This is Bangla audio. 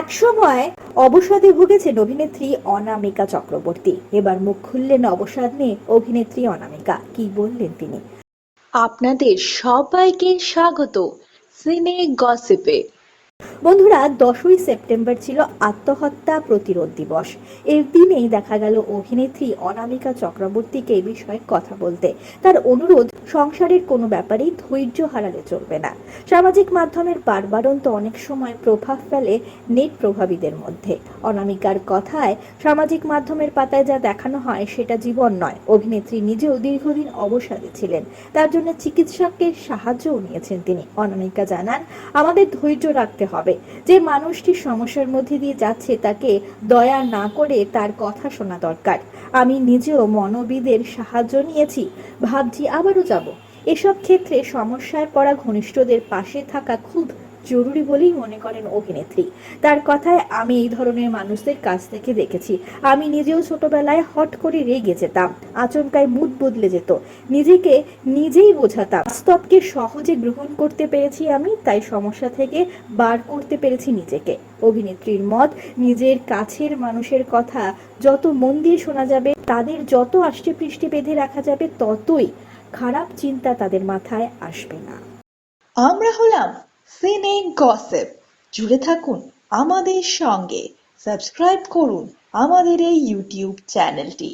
একসময় অবসাদে ভুগেছেন অভিনেত্রী অনামিকা চক্রবর্তী। এবার মুখ খুললেন অবসাদ নিয়ে অভিনেত্রী অনামিকা। কি বললেন তিনি? আপনাদের সবাইকে স্বাগত সিনে গসিপে। বন্ধুরা দশই সেপ্টেম্বর ছিল আত্মহত্যা প্রতিরোধ দিবস। এর দিনেই দেখা গেল অভিনেত্রী অনামিকা চক্রবর্তীকে এই বিষয়ে কথা বলতে। তার অনুরোধ সংসারের কোনো ব্যাপারেই ধৈর্য হারালে চলবে না। সামাজিক মাধ্যমের বারবারন্ত অনেক সময় প্রভাব ফেলে নেট প্রভাবীদের মধ্যে। অনামিকার কথায়, সামাজিক মাধ্যমের পাতায় যা দেখানো হয় সেটা জীবন নয়। অভিনেত্রী নিজেও দীর্ঘদিন অবসাদে ছিলেন। তার জন্য চিকিৎসকের সাহায্যও নিয়েছেন তিনি। অনামিকা জানান, আমাদের ধৈর্য রাখতে হবে। যে মানুষটি সমস্যার মধ্যে দিয়ে যাচ্ছে তাকে দয়া না করে তার কথা শোনা দরকার। আমি নিজেও মনোবিদের সাহায্য নিয়েছি। ভাবছি আবারও যাব। এসব ক্ষেত্রে সমস্যায় পড়া ঘনিষ্ঠদের পাশে থাকা খুব জরুরি বলেই মনে করেন অভিনেত্রী। তার কথায়, আমি এই ধরনের মানুষদের কাছ থেকে দেখেছি। আমি নিজেও ছোটবেলায় হট করে রেগে যেতাম আচমকায় মুড বদলে যেত। নিজেকে নিজেই বোঝাতাম। বাস্তবকে সহজে গ্রহণ করতে পেরেছি আমি, তাই সমস্যা থেকে বার করতে পেরেছি নিজেকে। অভিনেত্রীর মত, নিজের কাছের মানুষের কথা যত মন দিয়ে শোনা যাবে, তাদের যত আষ্টে পৃষ্ঠে বেঁধে রাখা যাবে, ততই খারাপ চিন্তা তাদের মাথায় আসবে না। আমরা হলাম সিনে গসেপ জুড়ে থাকুন আমাদের সঙ্গে। সাবস্ক্রাইব করুন আমাদের এই ইউটিউব চ্যানেলটি